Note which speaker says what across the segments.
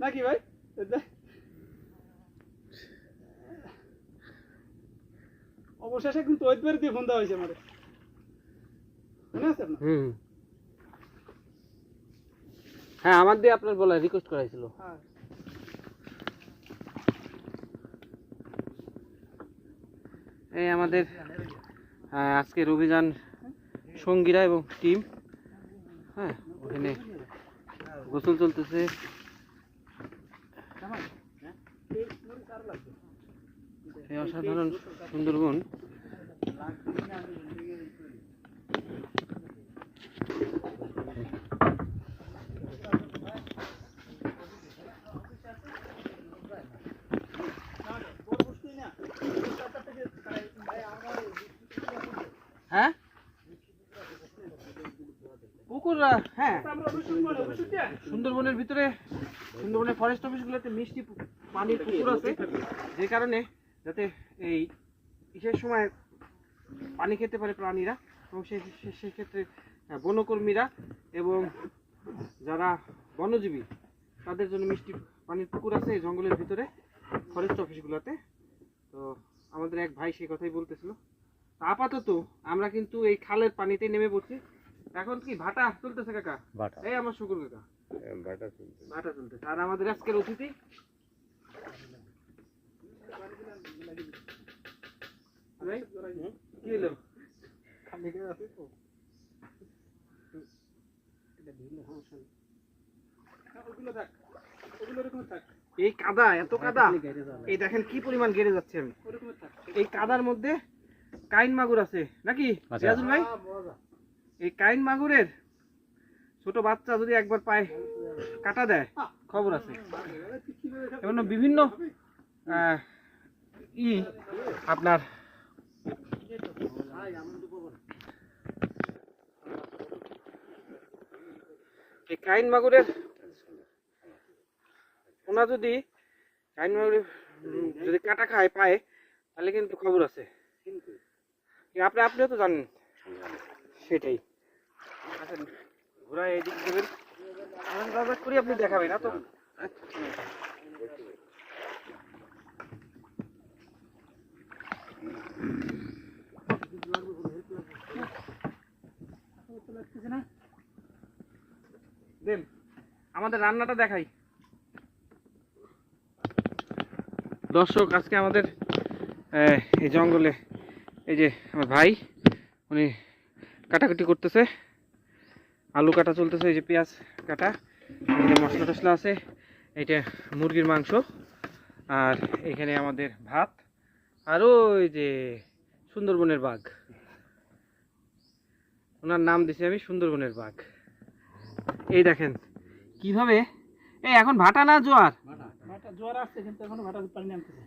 Speaker 1: নাকি ভাই? অবশেষে কিন্তু ওইবার দিয়ে ফোন দেওয়া হয়েছে আমার মনে আছে আপনার?
Speaker 2: হুম। হ্যাঁ আমার দিয়ে আপনার বলা রিকোয়েস্ট করাইছিল
Speaker 1: হ্যাঁ।
Speaker 2: এই আমাদের আহ, আজকের অভিযান সঙ্গীরা এবং টিম হ্যাঁ ওখানে গোসল চলতেছে। এই অসাধারণ সুন্দরবন। হ্যাঁ? পুকুর হ্যাঁ। সুন্দরবনের ভিতরে, সুন্দরবনের ফরেস্ট অফিসগুলোতে মিষ্টি পানির পুকুর আছে। যে কারণে যাতে এই কিসের সময় পানি খেতে পারে প্রাণীরা এবং সেক্ষেত্রে বনকর্মীরা এবং যারা বনজীবী তাদের জন্য মিষ্টি পানির পুকুর আছে এই জঙ্গলের ভিতরে ফরেস্ট অফিসগুলোতে তো আমাদের এক ভাই সেই কথাই বলতেছিল। তো আপাতত আমরা কিন্তু এই খালের পানিতে নেমে পড়ছি। এখন কি ভাটা চলতেছে কাকা? এই আমার শুকুর কাকা।
Speaker 3: বাটা শুনতে
Speaker 2: ভাটা চলতেছে। আর আমাদের আজকের অতিথি? এই কাদা এত কাদা? এই দেখেন কি পরিমাণ গেড়ে যাচ্ছে আমি। এই কাদার মধ্যে কাইন মাগুর আছে নাকি। রিয়াজুল ভাই? এই কাইন মাগুরের ছোট বাচ্চা যদি একবার পায় কাটা দেয় খবর আছে। এবং বিভিন্ন আপনার। কাইন মাগুরের, ওনা যদি কাইন মাগুরের যদি কাটা খায়, পায়, তাহলে কিন্তু খবর আছে। আপনি, আপনিও তো জানেন। সেটাই। আচ্ছা ঘোরা এদিক দেবেন। করে আপনি দেখাবেন না তো
Speaker 1: তো লাগতেছে না?
Speaker 2: আমাদের রান্নাটা দেখাই। দর্শক, আজকে আমাদের এই জঙ্গলে, এই যে আমার ভাই, উনি কাটাকুটি করতেছে। আলু কাটা চলতেছে, এই যে পেঁয়াজ কাটা মশলা টশলা আছে, এইটা মুরগির মাংস, আর এখানে আমাদের ভাত। আর ওই যে সুন্দরবনের বাঘ। ওনার নাম দিছি আমি সুন্দরবনের বাঘ। এই দেখেন কীভাবে? এই এখন ভাটা না জোয়ার?
Speaker 1: ভাটা জ্বর আসছে কিন্তু এখনও ভাটা পানি নামতেছে।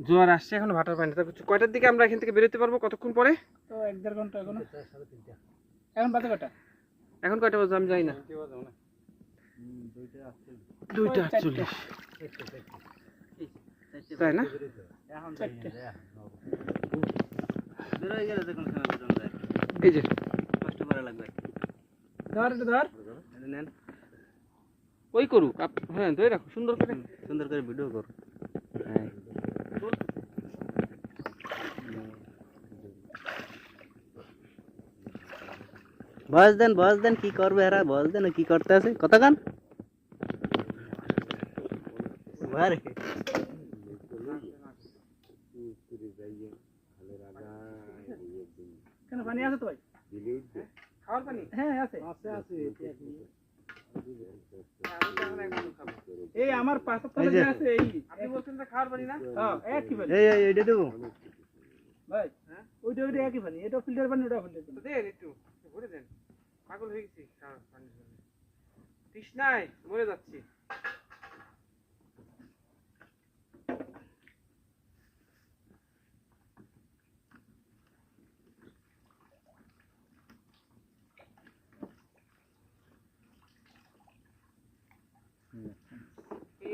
Speaker 2: জোয়ার আসছে এখন ভাটার পানি তা কয়টার দিকে আমরা এখান থেকে বেরোতে পারব কতক্ষণ পরে?
Speaker 1: তো এক দেড় ঘণ্টা এখনও। এখন বাজে কটা?
Speaker 2: এখন কয়টা বাজে আমি যাই না। দুইটা। আটচল্লিশ। তাই না? এই যে
Speaker 1: ধর এটা ধর
Speaker 2: ওই করুক আপ- হ্যাঁ ধরে রাখো সুন্দর করে
Speaker 3: সুন্দর করে ভিডিও কর বয়স দেন বয়স দেন কি করবে এরা বয়স দেন কি করতে আছে কত গান বারে
Speaker 1: কেন পানি আছে তো ভাই
Speaker 2: খাওয়ার পানি?
Speaker 1: হ্যাঁ আছে। এই আমার পাশের তলে
Speaker 3: যে।
Speaker 1: যে। আছে এই।
Speaker 2: আপনি বলছেন যে খাওয়ার পানি না?
Speaker 1: হ্যাঁ একই পানি।
Speaker 3: এই এই এইটা দেবো।
Speaker 1: ভাই
Speaker 2: হ্যাঁ?
Speaker 1: ওইটা ওইটা একই পানি। এটা ফিল্টার পানি ওটা ফিল্টার পানি।
Speaker 2: দেন একটু ভরে দেন। পাগল হয়ে গেছি খাওয়ার জন্য। তৃষ্ণায় মরে যাচ্ছি।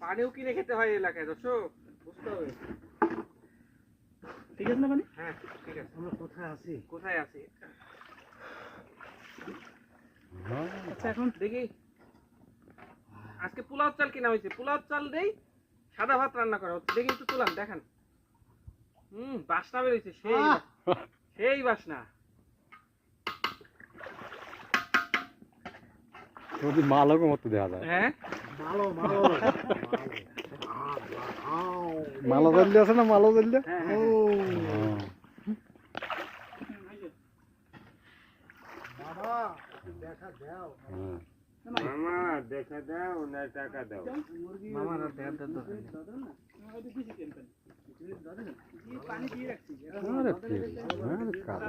Speaker 2: পানিও কিনে খেতে হয় এলাকায় দর্শক। বুঝতে হবে।
Speaker 1: ঠিক আছে না মানে
Speaker 2: হ্যাঁ ঠিক আছে।
Speaker 4: আমরা কোথায় আছি?
Speaker 2: কোথায় আছি?
Speaker 1: আচ্ছা এখন
Speaker 2: দেখি। আজকে পোলাও চাল কিনা হয়েছে। পোলাও চাল দেই সাদা ভাত রান্না করা হচ্ছে। দেখি একটু তুলাম দেখান। হুম বাসনা বেরোইছে সেই সেই বাসনা।
Speaker 5: মতো দেখা যায়।
Speaker 2: হ্যাঁ?
Speaker 4: মালো মালো।
Speaker 5: মালা জ্বললে আছে না মালা জ্বললে
Speaker 2: হ্যাঁ, হ্যাঁ,
Speaker 4: দেখা দাও।
Speaker 6: মামা দেখা দাও না টাকা দাও।
Speaker 1: পানি দিয়ে রাখছি
Speaker 5: আরে কাদা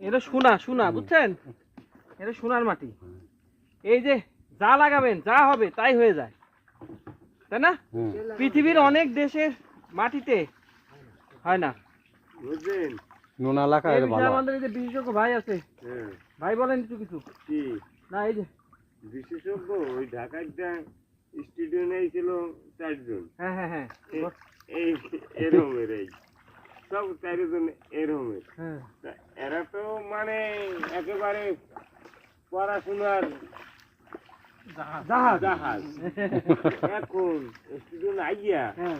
Speaker 2: এটা সোনা শোনা বুঝছেন? এটা সোনার মাটি। এই যে যা লাগাবেন যা হবে তাই হয়ে যায়। তাই না? পৃথিবীর অনেক দেশের মাটিতে হয় না।
Speaker 6: বুঝলেন?
Speaker 5: নুন এলাকা এর ভালো
Speaker 2: আমাদের এই যে বিশেষজ্ঞ ভাই আছে
Speaker 6: হ্যাঁ।
Speaker 2: ভাই বলেন কিছু কিছু।
Speaker 6: কি?
Speaker 2: না এই যে।
Speaker 6: বিশেষজ্ঞ? ওই ঢাকার স্টুডিও ছিল চারজন।
Speaker 2: হ্যাঁ হ্যাঁ হ্যাঁ।
Speaker 6: এই এরমের এই। সব চারজন এরমের
Speaker 2: হ্যাঁ।
Speaker 6: এরা তো মানে একেবারে পড়াশোনার
Speaker 2: জাহাজ।
Speaker 6: জাহাজ। এখন স্টুডেন্ট আইয়া
Speaker 2: হ্যাঁ।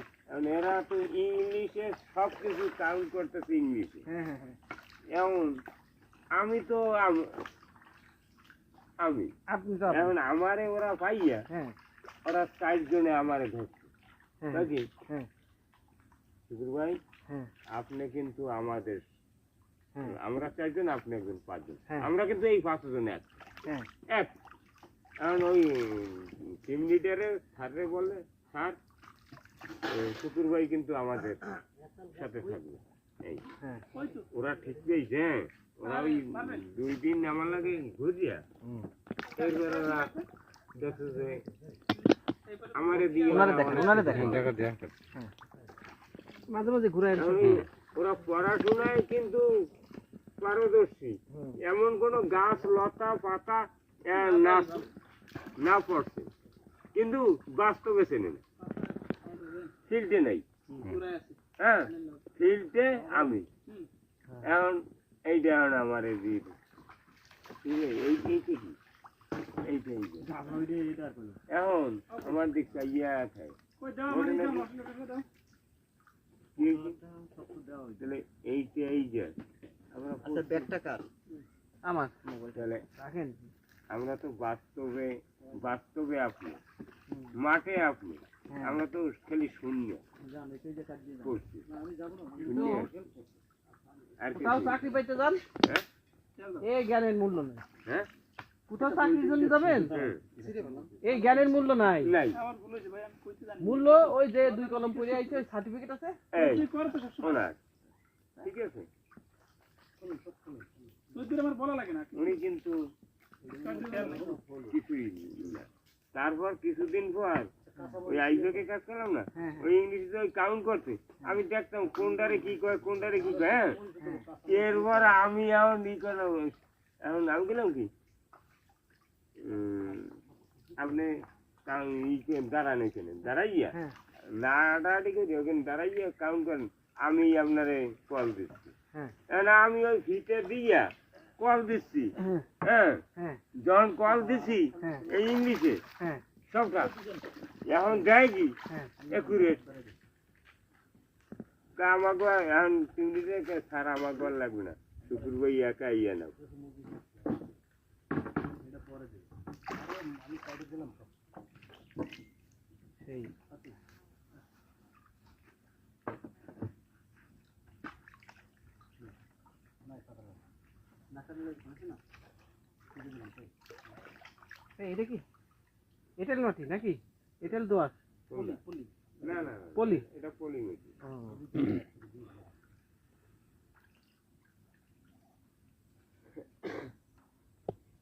Speaker 6: এরা তো ইংলিশে সব কিছু কাউন্ট করতেছে ইংলিশে।
Speaker 2: হ্যাঁ হ্যাঁ
Speaker 6: এমন আমি তো আমি
Speaker 2: আপনি তো
Speaker 6: এখন আমারে ওরা পাইয়া ওরা চারজনে আমারে ধরছে। নাকি?
Speaker 2: হ্যাঁ।
Speaker 6: শুকুর ভাই
Speaker 2: হ্যাঁ।
Speaker 6: আপনি কিন্তু আমাদের আমরা চারজন আপনি একজন পাঁচজন।
Speaker 2: হ্যাঁ।
Speaker 6: আমরা কিন্তু এই পাঁচজন এক।
Speaker 2: হ্যাঁ।
Speaker 6: এক। কারণ ওই টিম লিডারে স্যারে বলে স্যার শুকুর ভাই কিন্তু আমাদের সাথে থাকবে। এই।
Speaker 2: হ্যাঁ।
Speaker 6: ওরা ঠিক পেয়েছে হ্যাঁ। ওরা ওই দুই দিন আমার লাগে ঘুরিয়া। এরপর ওরা দেখছে যে আমারে দিয়ে
Speaker 2: ওনারে দেখেন
Speaker 5: দেখা দেখ
Speaker 2: মাঝে মাঝে ঘুরে।
Speaker 6: ওরা পড়াশোনায় কিন্তু পারদর্শী। এমন কোন গাছ লতা পাতা না না পড়ছে। কিন্তু বাস্তবে চেনে না। ফিল্ডে নেই। হ্যাঁ ফিল্ডে আমি। এখন এইটা এখন আমার এই আছে এখন আমার দিক ইয়া তাহলে এইটা এই যে
Speaker 3: আচ্ছা ব্যাগটা কার?
Speaker 2: আমার।
Speaker 6: তাহলে
Speaker 2: রাখেন।
Speaker 6: আমরা তো বাস্তবে বাস্তবে আপনি। মাঠে আপনি।
Speaker 2: হ্যাঁ।
Speaker 6: আমরা তো খালি শূন্য। করছি। আর
Speaker 2: কোথাও চাকরি পাইতে যান?
Speaker 6: হ্যাঁ?
Speaker 2: এই জ্ঞানের মূল্য নেই।
Speaker 6: হ্যাঁ?
Speaker 2: কোথাও চাকরির জন্য যাবেন? এই জ্ঞানের মূল্য নাই।
Speaker 6: নাই।
Speaker 1: আমার ভুল হয়েছে ভাই আমি কইতে জানি
Speaker 2: মূল্য ওই যে দুই কলম পড়ে আইছে সার্টিফিকেট আছে?
Speaker 6: ঠিক আছে?
Speaker 1: আমার বলা লাগে না।
Speaker 6: উনি কিন্তু কিছুই তারপর কিছুদিন পর ওই আইজকে কাজ করলাম না
Speaker 2: হ্যাঁ,
Speaker 6: ওই ইংলিশে ওই কাউন্ট করতে আমি দেখতাম কোনটারে কি কয় কোনটারে কি কয় হ্যাঁ? এরপর আমি এখন ই করলাম এখন আমি গেলাম কি? আপনি দাঁড়ান এখানে দাঁড়াইয়া।
Speaker 2: হ্যাঁ।
Speaker 6: লাড়াড়ি করি ওখানে দাঁড়াইয়া কাউন্ট করেন। আমি আপনারে কল দিচ্ছি।
Speaker 2: হ্যাঁ।
Speaker 6: এখন আমি ওই ফিটে দিয়া কল দিচ্ছি।
Speaker 2: হ্যাঁ।
Speaker 6: হ্যাঁ।
Speaker 2: হ্যাঁ।
Speaker 6: যখন কল দিছি
Speaker 2: হ্যাঁ।
Speaker 6: এই ইংলিশে।
Speaker 2: হ্যাঁ।
Speaker 6: সবটা। এখন দেয় কি?
Speaker 2: হ্যাঁ।
Speaker 6: একুরেট। আমাকে এখন ইংলিশে স্যার আমাকে লাগবে না। শুকুর ভাই একা ইয়ে নাও।
Speaker 2: সেই। এটা কি? এঁটেল মাটি নাকি? এঁটেল দোয়াশ
Speaker 6: না না না,
Speaker 2: পলি।
Speaker 6: এটা পলি মেশি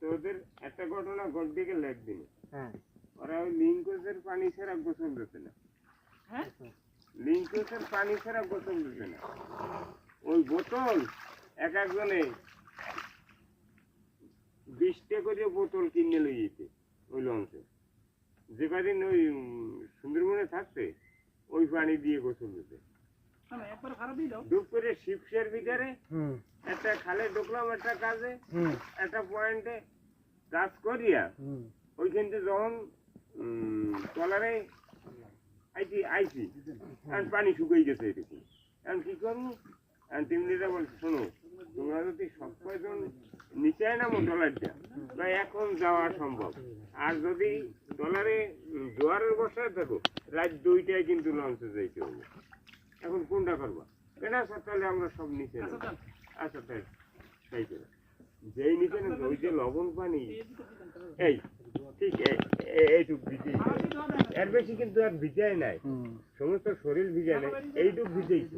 Speaker 6: তো ওদের একটা ঘটনা ঘটতে গেলে একদিনে।
Speaker 2: হ্যাঁ।
Speaker 6: ওরা ওই লিঙ্কসের পানি ছাড়া গোসল দিতে না।
Speaker 1: হ্যাঁ?
Speaker 6: লিঙ্কসের পানি ছাড়া বোতল দিবে না। ওই বোতল এক একজনে বিশটা করে বোতল কিনে লই যেতে ওই লঞ্চে। যে কদিন ওই সুন্দরবনে থাকতে ওই পানি দিয়ে গোসল দিতে।
Speaker 1: আমি একবার ভাড়া দিয়ে দাও
Speaker 6: ডুব করে শিপসের ভিতরে একটা খালে ঢুকলাম একটা কাজে একটা পয়েন্টে কাজ করিয়া ওইখান থেকে যখন উম, ট্রলারে আইছি আইছি আর পানি শুকিয়ে গেছে এরকম। এখন কি করব? আর টিমলিরা বলছে শোনো তোমরা যদি সব কয়জন নিচে নামো ট্রলারটা বা এখন যাওয়া সম্ভব। আর যদি উম, জোয়ারের বসায় থাকো রাত দুইটায় কিন্তু লঞ্চে যাইতে হবে। এখন কোনটা করবা? কেনা স্যার তাহলে আমরা সব নিচে
Speaker 1: আচ্ছা
Speaker 6: আচ্ছা তাই তাই করে। যেই নিচে নেবে ওই যে লবণ পানি। এই ঠিক এই- এই- এইটুক ভিজেই
Speaker 1: না
Speaker 6: এর বেশি কিন্তু আর ভিজায় নাই। সমস্ত শরীর ভিজায় নাই। এইটুক ভিজেইছে